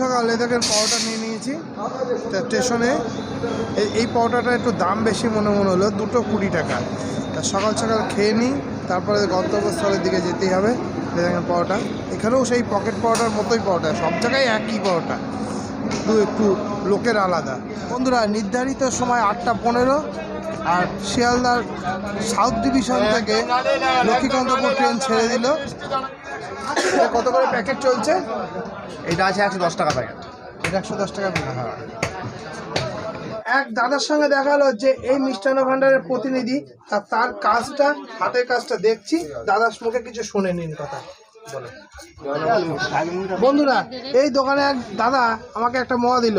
সকালে দেখেন পাওয়াটা নিয়ে নিয়েছি। তা স্টেশনে এই পাওয়াটাটা একটু দাম বেশি মনে মনে হলো, দুটো কুড়ি টাকা। তা সকাল সকাল খেয়ে নিই, তারপরে গন্তব্যস্থলের দিকে যেতেই হবে। দেখেন পাওয়াটা এখানেও সেই পকেট পাওয়াটার মতোই পাওয়াটা সব জায়গায় একই পাওয়াটা শুধু একটু লোকের আলাদা। বন্ধুরা, নির্ধারিত সময় আটটা পনেরো, আর শিয়ালদার সাউথ ডিভিশন থেকে লক্ষ্মীকান্তপুর ট্রেন ছেড়ে দিল। এটা কত করে প্যাকেট চলছে? এটা আছে একশো দশ টাকা প্যাকেট। এটা একশো দশ টাকা বিল হয়। এক দাদার সঙ্গে দেখা হলো যে এই মিষ্টান্ন ভান্ডারের প্রতিনিধি তা তার কাজটা হাতের কাজটা দেখছি। দাদার মুখে কিছু শুনে নিন কথা। বন্ধুরা এই দোকানে এক দাদা আমাকে একটা মোয়া দিল।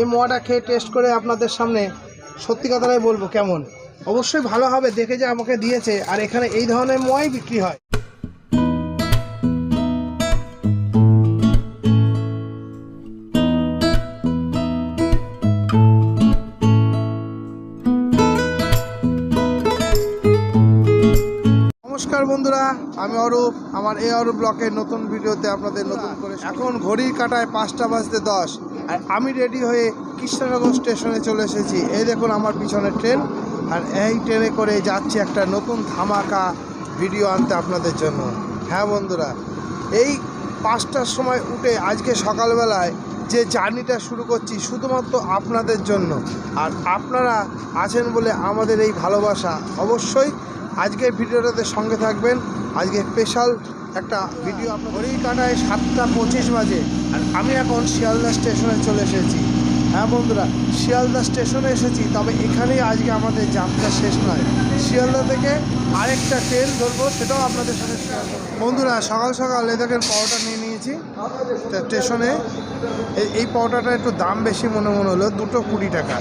এই মোয়াটা খেয়ে টেস্ট করে আপনাদের সামনে সত্যি কথাটাই বলব কেমন। অবশ্যই ভালো হবে দেখে যে আমাকে দিয়েছে। আর এখানে এই ধরনের মোয়াই বিক্রি হয়। নমস্কার বন্ধুরা আমি অরূপ। আমার এই অরূপ ব্লকের নতুন ভিডিওতে আপনাদের নতুন করে এখন ঘড়ির কাটায় পাঁচটা বাজতে দশ। আর আমি রেডি হয়ে কৃষ্ণনগর স্টেশনে চলে এসেছি। এই দেখুন আমার পিছনে ট্রেন। আর এই ট্রেনে করে যাচ্ছি একটা নতুন ধামাকা ভিডিও আনতে আপনাদের জন্য। হ্যাঁ বন্ধুরা এই পাঁচটার সময় উঠে আজকে সকালবেলায় যে জার্নিটা শুরু করছি শুধুমাত্র আপনাদের জন্য। আর আপনারা আছেন বলে আমাদের এই ভালোবাসা অবশ্যই। আজকের ভিডিওটাতে সঙ্গে থাকবেন। আজকে স্পেশাল একটা ভিডিও আপনার ঘড়ির কাটায় সাতটা পঁচিশ বাজে। আর আমি এখন শিয়ালদা স্টেশনে চলে এসেছি। হ্যাঁ বন্ধুরা, শিয়ালদা স্টেশনে এসেছি, তবে এখানেই আজকে আমাদের যাত্রা শেষ নয়। শিয়ালদা থেকে আরেকটা ট্রেন ধরবো, সেটাও আপনাদের সাথে শেয়ার বন্ধুরা, সকাল সকাল এ দেখেন পাওয়াটা নিয়ে নিয়েছি তা স্টেশনে এই পাওয়াটাটা একটু দাম বেশি মনে মনে হলো, দুটো কুড়ি টাকা।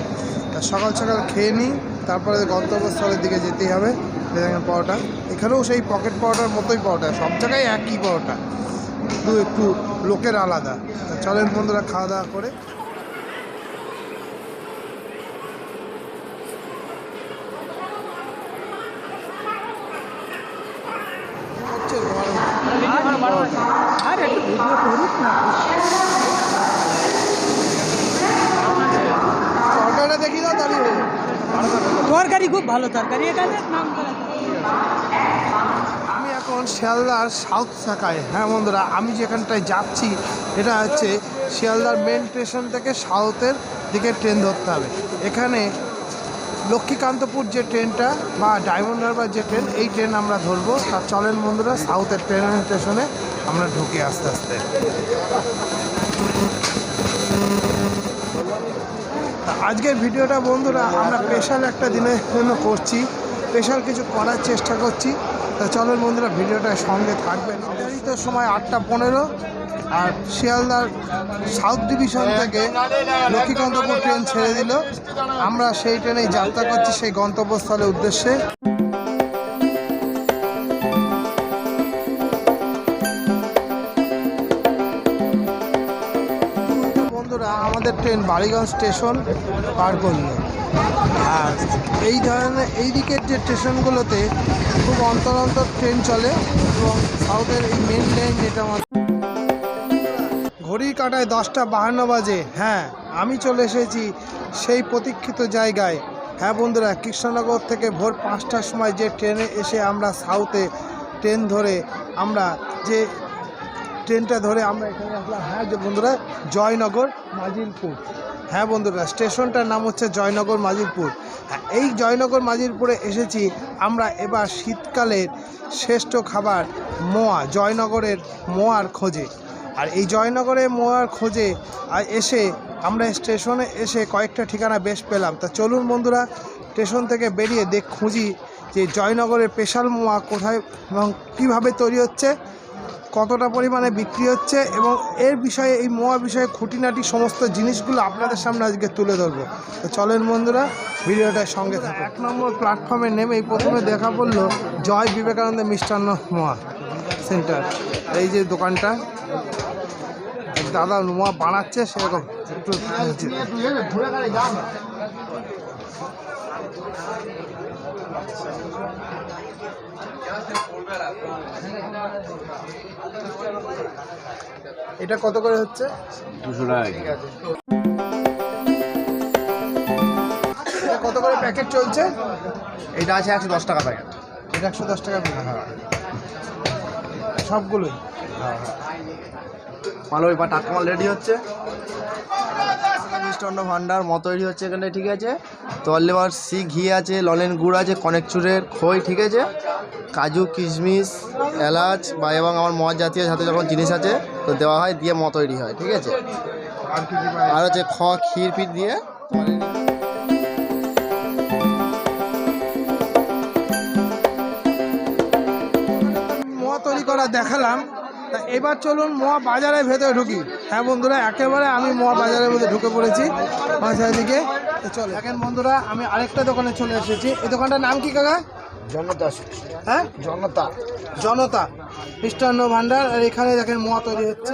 তা সকাল সকাল খেয়ে নিই, তারপরে গন্তব্যস্থলের দিকে যেতেই হবে বেদাঙ্গের এখানেও সেই পকেট পাওয়াটার মতোই পাওয়াটা সব জায়গায় একই পাওয়াটা দু একটু লোকের আলাদা। তা চলেন বন্ধুরা, খাওয়া দাওয়া করে হচ্ছে গরম। তরকারিটা দেখি দাও দাঁড়িয়ে হয়ে তরকারি খুব ভালো তরকারি এখানে আমি এখন শিয়ালদার সাউথ শাখায়। হ্যাঁ বন্ধুরা আমি যেখানটায় যাচ্ছি এটা হচ্ছে শিয়ালদার মেন স্টেশন থেকে সাউথের দিকে ট্রেন ধরতে হবে। এখানে লক্ষ্মীকান্তপুর যে ট্রেনটা বা ডায়মন্ড হারবার যে ট্রেন, এই ট্রেন আমরা ধরবো। তার চলেন বন্ধুরা, সাউথের ট্রেন স্টেশনে আমরা ঢুকি আস্তে আস্তে। আজকের ভিডিওটা বন্ধুরা, আমরা স্পেশাল একটা দিনের জন্য করছি। স্পেশাল কিছু করার চেষ্টা করছি। তা চলেন বন্ধুরা ভিডিওটার সঙ্গে থাকবেন। নির্ধারিত সময় আটটা পনেরো। আর শিয়ালদার সাউথ ডিভিশন থেকে লক্ষ্মীকান্তপুর ট্রেন ছেড়ে দিল। আমরা সেই ট্রেনেই যাত্রা করছি সেই গন্তব্যস্থলের উদ্দেশ্যে। বন্ধুরা, আমাদের ট্রেন বালিগঞ্জ স্টেশন পার করল। আর এই ধরনের, এই দিকের যে স্টেশনগুলোতে খুব অন্তর অন্তর ট্রেন চলে এবং সাউথের এই মেন লাইন যেটা ঘড়ির কাটায় দশটা বাহান্ন বাজে। হ্যাঁ আমি চলে এসেছি সেই প্রতীক্ষিত জায়গায়। হ্যাঁ বন্ধুরা, কৃষ্ণনগর থেকে ভোর পাঁচটার সময় যে ট্রেনে এসে আমরা সাউথে ট্রেন ধরে আমরা যে ট্রেনটা ধরে আমরা এখানে আসলাম হ্যাঁ যে বন্ধুরা, জয়নগর, মাজিলপুর। হ্যাঁ বন্ধুরা, স্টেশনটার নাম হচ্ছে জয়নগর, মাজিলপুর। হ্যাঁ এই জয়নগর, মাজিলপুরে এসেছি আমরা এবার শীতকালের শ্রেষ্ঠ খাবার, মোয়া, জয়নগরের মোয়ার খোঁজে। আর এই জয়নগরে মোয়ার খোঁজে এসে আমরা স্টেশনে এসে কয়েকটা ঠিকানা বেশ পেলাম। তা চলুন বন্ধুরা, স্টেশন থেকে বেরিয়ে দেখ খুঁজি যে জয়নগরের স্পেশাল মোয়া কোথায় এবং কীভাবে তৈরি হচ্ছে, কতটা পরিমাণে বিক্রি হচ্ছে এবং এর বিষয়ে, এই মোয়া বিষয়ে খুঁটিনাটি সমস্ত জিনিসগুলো আপনাদের সামনে আজকে তুলে ধরবো। তো চলেন বন্ধুরা, ভিডিওটার সঙ্গে থাকুন। এক নম্বর প্ল্যাটফর্মে নেমেই প্রথমে দেখা পড়ল জয় বিবেকানন্দ মিষ্টান্ন মোয়া সেন্টার। এই যে দোকানটা দাদা মোয়া বানাচ্ছে সেরকম। একটু এটা কত করে হচ্ছে? দুশো টাকা এটা কত করে প্যাকেট চলছে? এটা আছে একশো দশ টাকা প্যাকেট। এটা একশো দশ টাকা সবগুলোই। মাল ওই টাটকা মাল রেডি হচ্ছে। মিষ্টান্ন ভান্ডার মতো তৈরি হচ্ছে এখানে, ঠিক আছে? তল্লেবার সি, ঘি আছে, ললেন গুড় আছে, কনেক চুরের খই, ঠিক আছে? কাজু, কিশমিশ, এলাচ বা এবং আমার মদ জাতীয় সাথে যখন জিনিস আছে, তো দেওয়া হয়, দিয়ে মত তৈরি হয়, ঠিক আছে? আর হচ্ছে খ, ক্ষীর ফির দিয়ে দেখালাম। তা এবার চলুন মোয়া বাজারের ভেতরে ঢুকি। হ্যাঁ বন্ধুরা একেবারে আমি মোয়া বাজারের ভেতরে ঢুকে পড়েছি মাঝে দিকে। চলো এখন বন্ধুরা আমি আরেকটা দোকানে চলে এসেছি। এই দোকানটার নাম কি কাকা? জনতা। হ্যাঁ? জনতা। জনতা। মিষ্টান্ন ভাণ্ডার আর এখানে দেখেন মোয়া তৈরি হচ্ছে।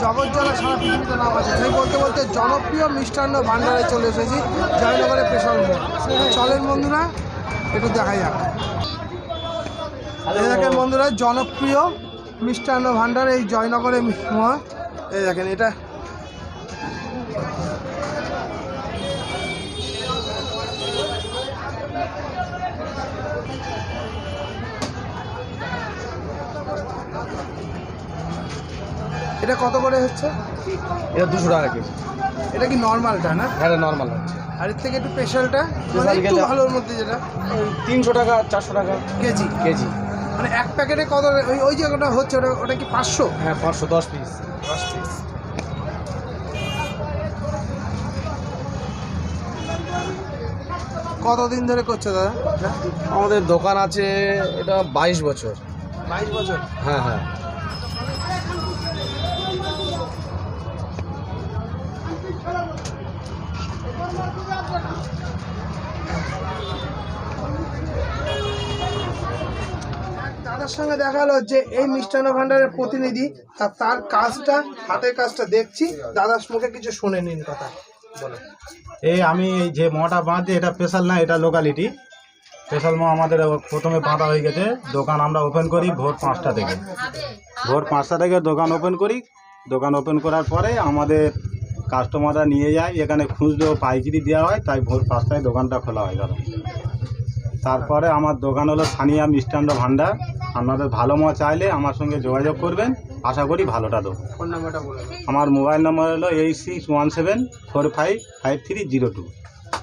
যার জগৎজলা সারা পৃথিবীতে নাম আছে। সেই বলতে বলতে জনপ্রিয় মিষ্টান্ন ভাণ্ডারে চলে এসেছি, জয়নগরের পেশাল মোড় চলেন বন্ধুরা, একটু দেখা যাক। এই দেখেন বন্ধুরা, জনপ্রিয় মিষ্টান্ন ভাণ্ডার এই জয়নগরের এই দেখেন, এটা এটা কত করে হচ্ছে? এটা দুশো টাকা কেজি। এটা কি নর্মালটা না? হ্যাঁ নর্মাল হচ্ছে। আর এর থেকে একটু স্পেশালটা মানে একটু ভালোর মধ্যে যেটা। তিনশো টাকা চারশো টাকা। কেজি? কেজি। মানে এক প্যাকেটে কত ওই ওই যে ওটা হচ্ছে ওটা ওটা কি পাঁচশো? হ্যাঁ পাঁচশো দশ পিস। দশ পিস। কতদিন ধরে করছ দাদা? আমাদের দোকান আছে এটা বাইশ বছর। বাইশ বছর? হ্যাঁ হ্যাঁ। দাদার সঙ্গে দেখা হলো যে এই মিষ্টান্ন ভান্ডারের প্রতিনিধি, তা তার কাজটা, হাতের কাজটা দেখছি। দাদার মুখে কিছু শুনে নিন কথা। এই আমি যে মটা বাঁধছি, এটা স্পেশাল না, এটা লোকালিটি স্পেশাল মো আমাদের প্রথমে বাঁধা হয়ে গেছে। দোকান আমরা ওপেন করি ভোর পাঁচটা থেকে। ভোর পাঁচটা থেকে দোকান ওপেন করি। দোকান ওপেন করার পরে আমাদের কাস্টমাররা নিয়ে যায় এখানে খুচরো পাইকিরি দেওয়া হয় তাই ভোর পাঁচটায় দোকানটা খোলা হয়ে গেল। তারপরে আমার দোকান হলো সানিয়া মিষ্টান্ন ভাণ্ডার আপনাদের ভালো মো চাইলে আমার সঙ্গে যোগাযোগ করবেন। আশা করি ভালোটা দেবো। ফোন নাম্বারটা বলে দিন। আমার মোবাইল নম্বর হলো eight six one seven four five five three zero two.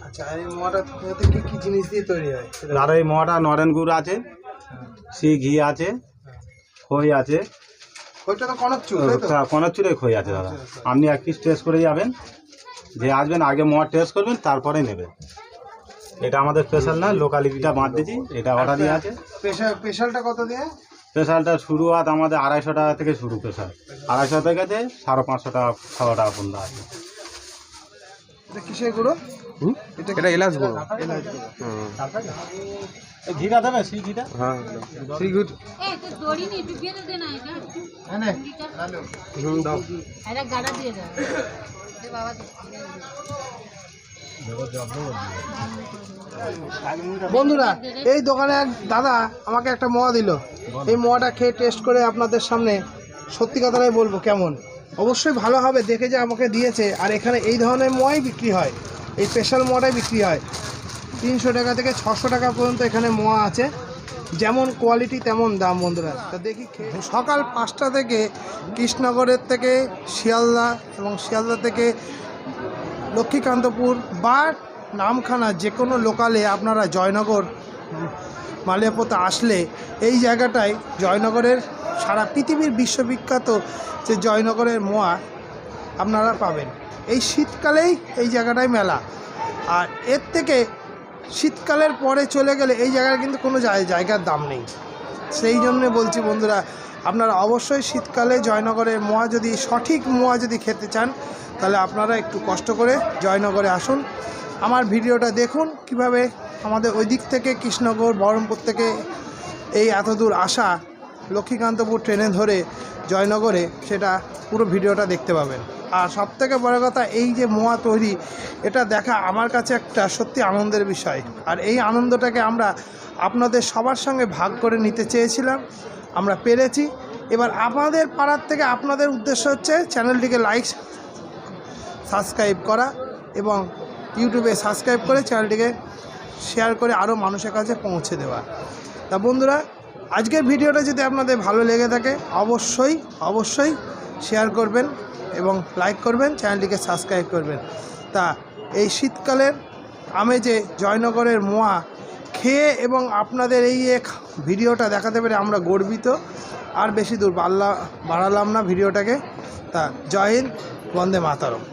আচ্ছা আর এই মোয়াটা মধ্যে কি কি জিনিস দিয়ে তৈরি হয়? আর এই মোয়াটা নরেন গুড় আছে সি ঘি আছে খই আছে ওইটা তো কনক চুল খই আছে দাদা। আপনি এক পিস টেস্ট করে যাবেন যে আসবেন আগে মোয়া টেস্ট করবেন তারপরে নেবেন এটা আমাদের স্পেশাল না লোকালিটিটা বাদ দিয়েছি এটা অর্ডার দিয়ে আছে। স্পেশালটা কত দিয়ে? স্পেশালটা শুরুয়াত আমাদের আড়াইশো টাকা থেকে শুরু স্পেশাল আড়াইশো থেকে যে সাড়ে পাঁচশো টাকা ছশো টাকা পর্যন্ত আছে। এটা কিসের গুঁড়ো? এটা এটা এলাচ গুঁড়ো। এলাচ গুঁড়ো এই ঘিটা দেবে সেই ঘিটা? হ্যাঁ সি গুড হ্যাঁ, বন্ধুরা এই দোকানে দাদা আমাকে একটা মোয়া দিল। এই মোয়াটা খেয়ে টেস্ট করে আপনাদের সামনে সত্যি কথাটাই বলব কেমন? অবশ্যই ভালো হবে দেখে যে আমাকে দিয়েছে। আর এখানে এই ধরনের মোয়াই বিক্রি হয়। এই স্পেশাল মোয়াটাই বিক্রি হয়। তিনশো টাকা থেকে ছশো টাকা পর্যন্ত এখানে মোয়া আছে। যেমন কোয়ালিটি তেমন দাম বন্ধুরা। তা দেখি সকাল পাঁচটা থেকে কৃষ্ণনগরের থেকে শিয়ালদা এবং শিয়ালদা থেকে লক্ষ্মীকান্তপুর বা নামখানা যে কোনো লোকালে আপনারা জয়নগর মালিয়াপোতে আসলে এই জায়গাটায় জয়নগরের সারা পৃথিবীর বিশ্ববিখ্যাত যে জয়নগরের মোয়া আপনারা পাবেন। এই শীতকালেই এই জায়গাটায় মেলা। আর এর থেকে শীতকালের পরে চলে গেলে এই জায়গার কিন্তু কোনো জায়- জায়গার দাম নেই। সেই জন্য বলছি বন্ধুরা, আপনারা অবশ্যই শীতকালে জয়নগরের মোয়া যদি, সঠিক মোয়া যদি খেতে চান, তাহলে আপনারা একটু কষ্ট করে জয়নগরে আসুন। আমার ভিডিওটা দেখুন কীভাবে আমাদের ওই দিক থেকে কৃষ্ণগড় বহরমপুর থেকে এই এত দূর আসা লক্ষ্মীকান্তপুর ট্রেনে ধরে জয়নগরে, সেটা পুরো ভিডিওটা দেখতে পাবেন। আর সবথেকে বড় কথা এই যে মোয়া তৈরি, এটা দেখা আমার কাছে একটা সত্যি আনন্দের বিষয়। আর এই আনন্দটাকে আমরা আপনাদের সবার সঙ্গে ভাগ করে নিতে চেয়েছিলাম, আমরা পেরেছি। এবার আপনাদের পাড়ার থেকে আপনাদের উদ্দেশ্য হচ্ছে চ্যানেলটিকে লাইক সাবস্ক্রাইব করা এবং ইউটিউবে সাবস্ক্রাইব করে চ্যানেলটিকে শেয়ার করে আরও মানুষের কাছে পৌঁছে দেওয়া। তা বন্ধুরা, আজকের ভিডিওটা যদি আপনাদের ভালো লেগে থাকে, অবশ্যই অবশ্যই শেয়ার করবেন। এবং লাইক করবেন চ্যানেলটিকে সাবস্ক্রাইব করবেন। তা, এই শীতকালের আমেজে জয়নগরের মোয়া খেয়ে এবং আপনাদের এই এক ভিডিওটা দেখাতে পেরে আমরা গর্বিত। আর বেশি দূর বাড়লা বাড়ালাম না ভিডিওটাকে। তা, জয় হিন্দ, বন্দে মাতারম।